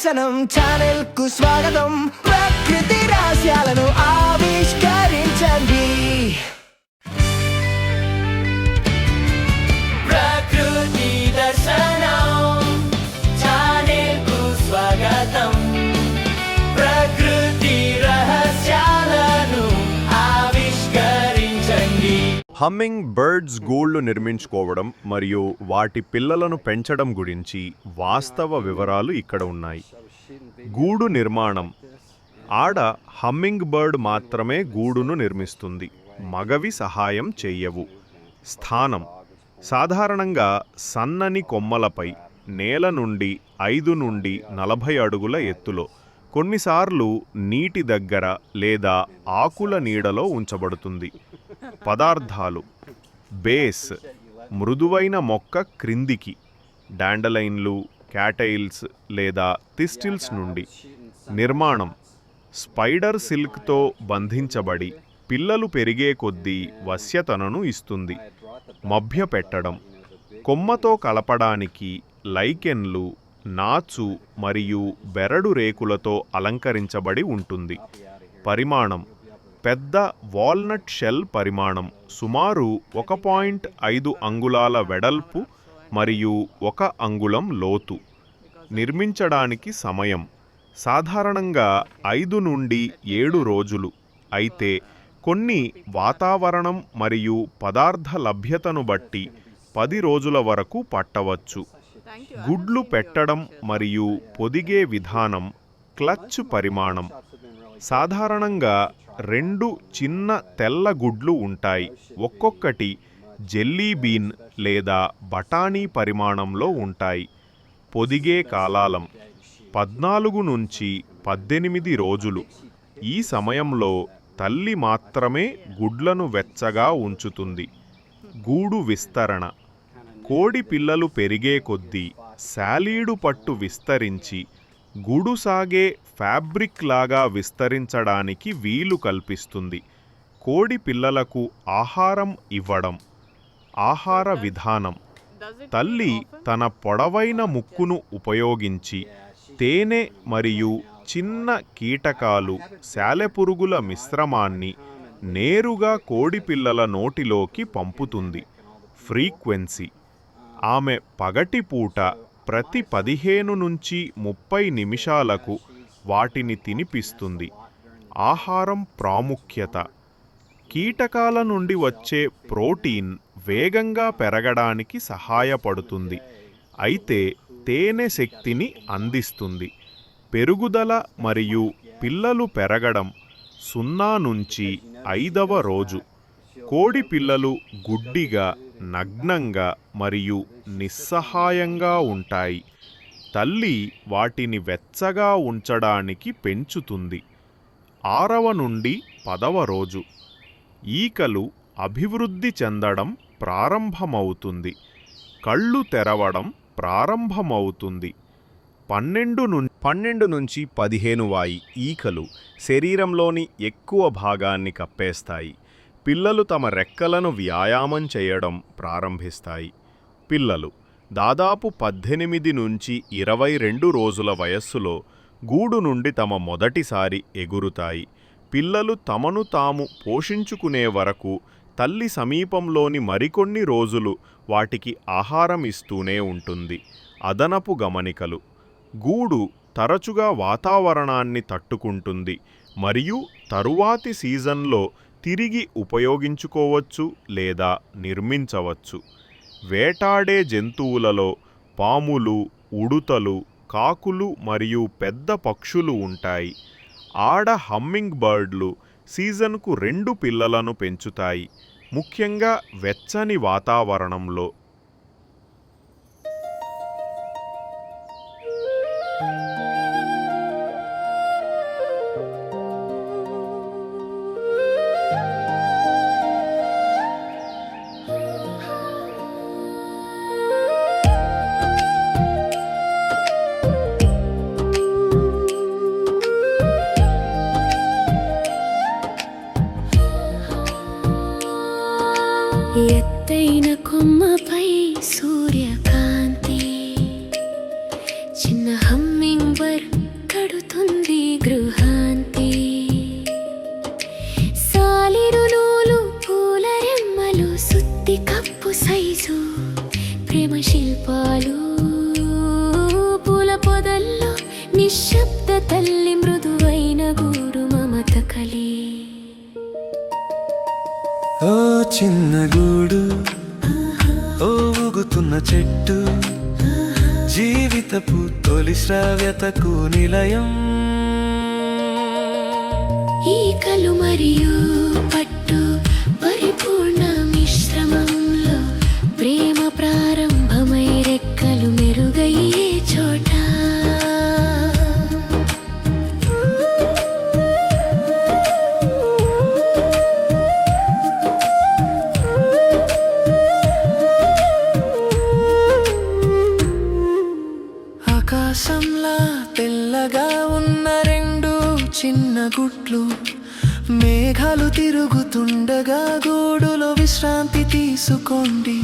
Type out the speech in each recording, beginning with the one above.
దర్శనం ఛానల్కు స్వాగతం. ప్రకృతి రహస్యాలను ఆవిష్కరించండి. ప్రకృతి దర్శనం. హమ్మింగ్ బర్డ్స్ గూళ్ళు నిర్మించుకోవడం మరియు వాటి పిల్లలను పెంచడం గురించి వాస్తవ వివరాలు ఇక్కడ ఉన్నాయి. గూడు నిర్మాణం. ఆడ హమ్మింగ్ బర్డ్ మాత్రమే గూడును నిర్మిస్తుంది. మగవి సహాయం చెయ్యవు. స్థానం. సాధారణంగా సన్నని కొమ్మలపై నేల నుండి ఐదు నుండి నలభై అడుగుల ఎత్తులో కొన్నిసార్లు నీటి దగ్గర లేదా ఆకుల నీడలో ఉంచబడుతుంది. పదార్థాలు. బేస్ మృదువైన మొక్క క్రిందికి డాండలైన్లు క్యాటైల్స్ లేదా థిస్టిల్స్ నుండి. నిర్మాణం స్పైడర్ సిల్క్తో బంధించబడి పిల్లలు పెరిగే కొద్దీ వశ్యతనను ఇస్తుంది. మభ్య పెట్టడం కొమ్మతో కలపడానికి లైకెన్లు నాచు మరియు బెరడు రేకులతో అలంకరించబడి ఉంటుంది. పరిమాణం పెద్ద వాల్నట్ షెల్ పరిమాణం సుమారు ఒక పాయింట్ ఐదు అంగుళాల వెడల్పు మరియు ఒక అంగుళం లోతు. నిర్మించడానికి సమయం సాధారణంగా ఐదు నుండి ఏడు రోజులు. అయితే కొన్ని వాతావరణం మరియు పదార్థ లభ్యతను బట్టి పది రోజుల వరకు పట్టవచ్చు. గుడ్లు పెట్టడం మరియు పొదిగే విధానం క్లచ్ పరిమాణం. సాధారణంగా రెండు చిన్న తెల్ల గుడ్లు ఉంటాయి. ఒక్కొక్కటి జెల్లీ బీన్ లేదా బఠానీ పరిమాణంలో ఉంటాయి. పొదిగే కాలాలం పద్నాలుగు నుంచి పద్దెనిమిది రోజులు. ఈ సమయంలో తల్లి మాత్రమే గుడ్లను వెచ్చగా ఉంచుతుంది. గూడు విస్తరణ. కోడి పిల్లలు పెరిగే కొద్దీ శాలీడు పట్టు విస్తరించి గూడు సాగే ఫ్యాబ్రిక్ లాగా విస్తరించడానికి వీలు కల్పిస్తుంది. కోడి పిల్లలకు ఆహారం ఇవ్వడం ఆహార విధానం. తల్లి తన పొడవైన ముక్కును ఉపయోగించి తేనె మరియు చిన్న కీటకాలు శాలెపురుగుల మిశ్రమాన్ని నేరుగా కోడిపిల్లల నోటిలోకి పంపుతుంది. ఫ్రీక్వెన్సీ. ఆమె పగటిపూట ప్రతి పదిహేను నుంచి ముప్పై నిమిషాలకు వాటిని తినిపిస్తుంది. ఆహారం ప్రాముఖ్యత. కీటకాల నుండి వచ్చే ప్రోటీన్ వేగంగా పెరగడానికి సహాయపడుతుంది. అయితే తేనె శక్తిని అందిస్తుంది. పెరుగుదల మరియు పిల్లలు పెరగడం సున్నా నుంచి ఐదవ రోజు. కోడి పిల్లలు గుడ్డిగా నగ్నంగా మరియు నిస్సహాయంగా ఉంటాయి. తల్లి వాటిని వెచ్చగా ఉంచడానికి పెంచుతుంది. ఆరవ నుండి పదవ రోజు. ఈకలు అభివృద్ధి చెందడం ప్రారంభమవుతుంది. కళ్ళు తెరవడం ప్రారంభమవుతుంది. పన్నెండు ను పన్నెండు నుంచి పదిహేను వాయి ఈకలు శరీరంలోని ఎక్కువ భాగాన్ని కప్పేస్తాయి. పిల్లలు తమ రెక్కలను వ్యాయామం చేయడం ప్రారంభిస్తాయి. పిల్లలు దాదాపు పద్దెనిమిది నుంచి ఇరవై రెండు రోజుల వయస్సులో గూడు నుండి తమ మొదటిసారి ఎగురుతాయి. పిల్లలు తమను తాము పోషించుకునే వరకు తల్లి సమీపంలోని మరికొన్ని రోజులు వాటికి ఆహారం ఇస్తూనే ఉంటుంది. అదనపు గమనికలు. గూడు తరచుగా వాతావరణాన్ని తట్టుకుంటుంది మరియు తరువాతి సీజన్లో తిరిగి ఉపయోగించుకోవచ్చు లేదా నిర్మించవచ్చు. వేటాడే జంతువులలో పాములు ఉడుతలు కాకులు మరియు పెద్ద పక్షులు ఉంటాయి. ఆడ హమ్మింగ్ బర్డ్లు సీజన్కు రెండు పిల్లలను పెంచుతాయి. ముఖ్యంగా వెచ్చని వాతావరణంలో. So పూస్తున్న చెట్టు. జీవితపు తొలి శ్రావ్యతకు నిలయం. ఈకలు మరియు పట్టు చిన్న గుట్లు. మేఘాలు తిరుగుతుండగా గూడులో విశ్రాంతి తీసుకోండి.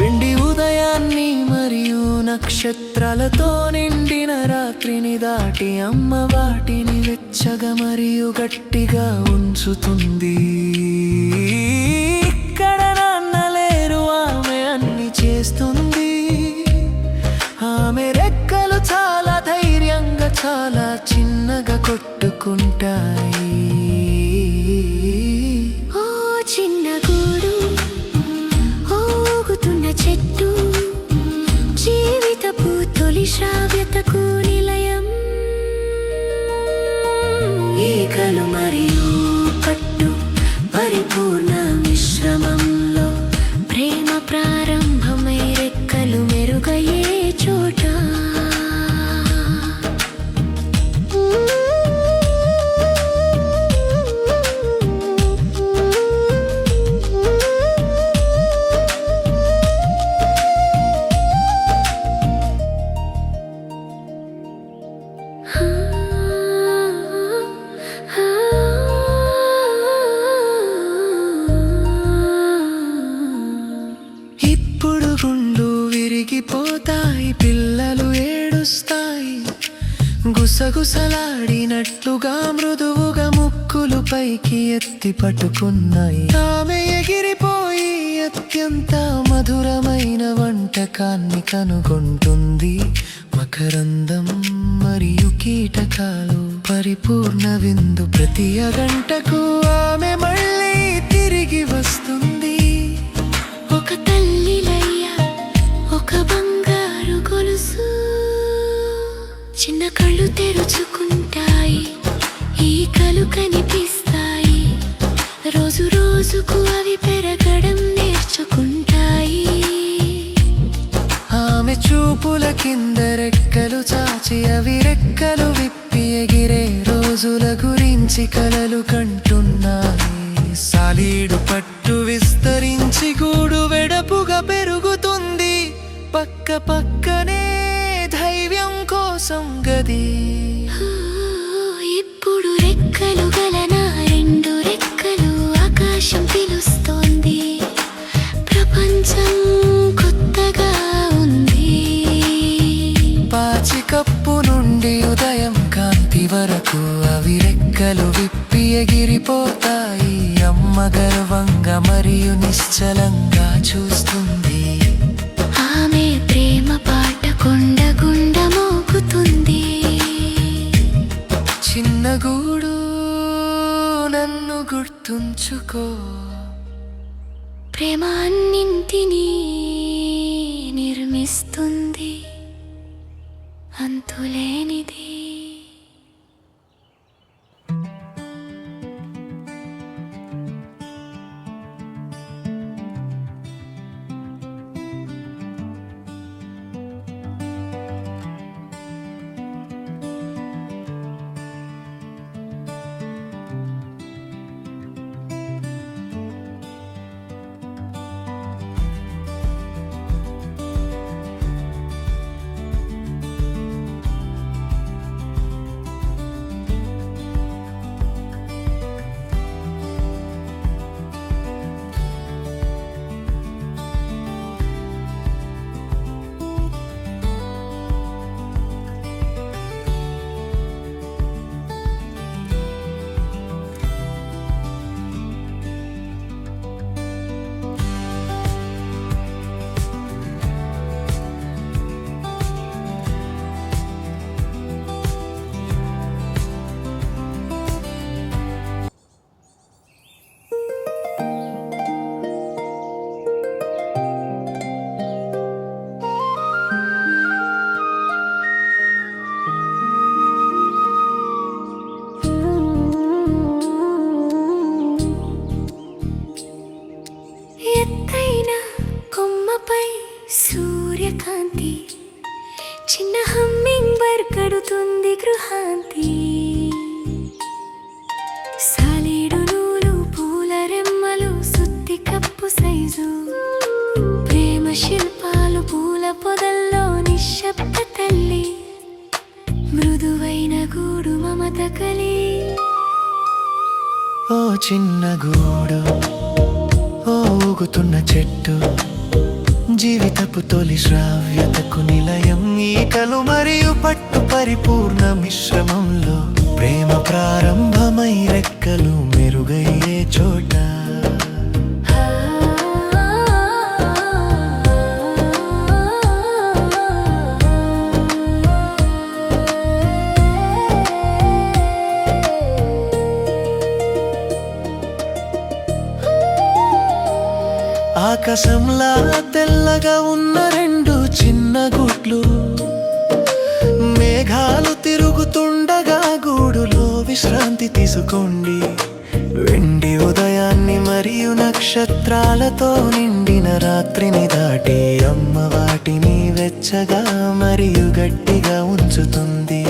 వెండి ఉదయాన్ని మరియు నక్షత్రాలతో నిండిన రాత్రిని దాటి అమ్మ వాటిని వెచ్చగా మరియు గట్టిగా ఉంచుతుంది. ఇక్కడ నాన్న లేరు ఆమె అన్ని చేస్తుంది. ఆమె రెక్కలు చాలా ధైర్యంగా చాలా చిన్నగా కొట్టు ఓ ఇప్పుడు గుండు విరిగిపోతాయి పిల్లలు ఏడుస్తాయి. గుసగుసలాడినట్లుగా మృదువుగా ముక్కులు పైకి ఎత్తి పట్టుకున్నాయి. ఆమె ఎగిరిపోయి అత్యంత మధురమైన వంటకాన్ని కనుగొంటుంది. మకరందం మరియు కీటకాలు పరిపూర్ణ విందు ప్రతి అగంటకు ఆమె మళ్ళీ తిరిగి వస్తుంది తెరుచుకుంటాయి ఈ కలు కనిపిస్తాయి. రోజు రోజుకు అవి పెరగడం నేర్చుకుంటాయి. ఆమె చూపుల కింద రెక్కలు చాచి అవి రెక్కలు విప్పి ఎగిరే రోజుల గురించి కలలు కంటున్నాయి. సాలీడు పట్టు విస్తరించి గూడు వెడపుగా పెరుగుతుంది. పక్క పక్కనే కోసం గది ఓ, ఇప్పుడు రెక్కలు గల నా రెండు రెక్కలు ఆకాశం పిలుస్తోంది. ప్రపంచం కొత్తగా ఉంది. పాచి కప్పు నుండి ఉదయం కాంతి వరకు అవి రెక్కలు విప్పి ఎగిరిపోతాయి. అమ్మ గర్వంగా మరియు నిశ్చలంగా చూస్తుంది. గుర్తుంచుకో ప్రేమ అన్నింటినీ పూల పొదల్లో నిశ్శబ్ద తల్లి మృదువైన గూడు మమత కలి. ఓ చిన్న గూడు ఓ ఊగుతున్న చెట్టు జీవితపు తొలి శ్రావ్యతకు నిలయం ఈకలు మరియు పట్టు పరిపూర్ణ మిశ్రమంలో ప్రేమ ప్రారంభమై రెక్కలు మెరుగయ్యే చోట. ఆకాశంలా తెల్లగా ఉన్న రెండు చిన్న గుట్లు మేఘాలు తిరుగుతుండగా గూడులో విశ్రాంతి తీసుకోండి. వెండి ఉదయాన్ని మరియు నక్షత్రాలతో నిండిన రాత్రిని దాటి అమ్మ వాటిని వెచ్చగా మరియు గట్టిగా ఉంచుతుంది.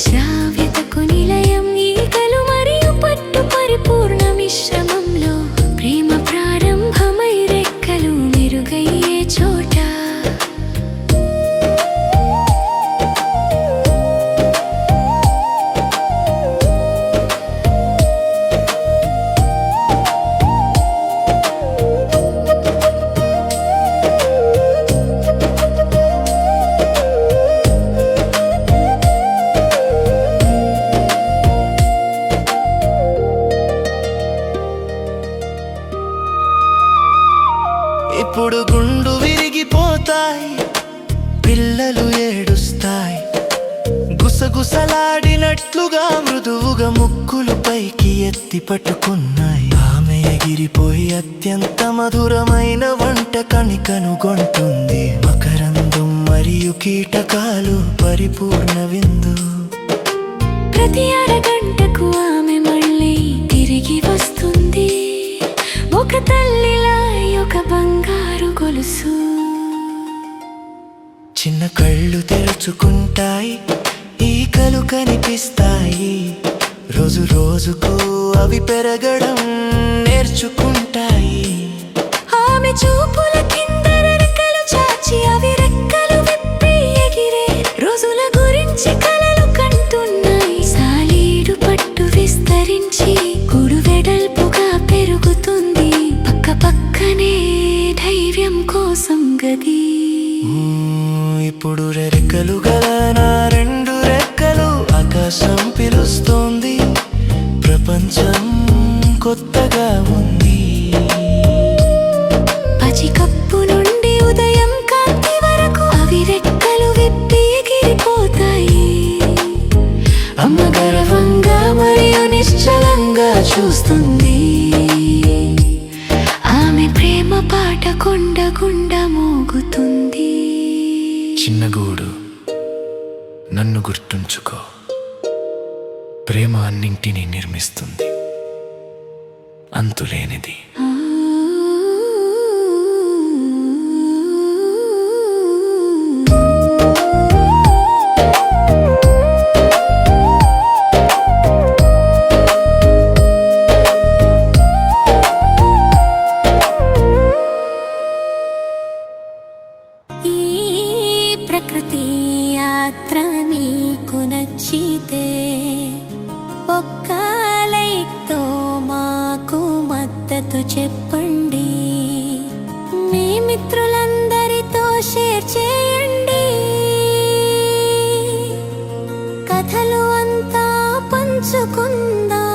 శ్రావ్యతకు నిలయం ఎత్తి పట్టుకున్నాయి. ఆమె ఎగిరిపోయి అత్యంత మధురమైన వంట కని కనుగొంటుంది మకరందం మరియు కీటకాలు పరిపూర్ణ విందు. ప్రతి అరగంటకు ఆమె మళ్ళీ తిరిగి వస్తుంది. ఒక తల్లిలా ఒక బంగారు గొలుసు. చిన్న కళ్ళు తెరుచుకుంటాయి ఈకలు కనిపిస్తాయి. రోజు రోజుకు అవి పెరగడం నేర్చుకుంటాయి. ఆమె చూపుల కింద రెక్కలు చాచి అవి రెక్కలు విప్పి ఎగిరే రోజుల గురించి కలలు కంటున్నాయి. సాలీడు పట్టు విస్తరించి కుడు వెడల్పుగా పెరుగుతుంది. పక్క పక్కనే ధైర్యం కోసం గది. ఇప్పుడు రెక్కలు గల ప్రపంచం కొత్తగా ఉంది. పచికప్పు నుండి ఉదయం కాంతి వరకు అవి రెక్కలు విప్పి ఎగిరిపోతాయి. అమ్మ గర్వంగా మరియు నిశ్చలంగా చూస్తుంది. ఆమె ప్రేమ పాట కొండ గుండా మోగుతుంది. చిన్న గూడు నన్ను గుర్తుంచుకో. ప్రేమ అన్నింటినీ నిర్మిస్తుంది. అంతులేనిది. కథలు అంతా పంచుకుందా.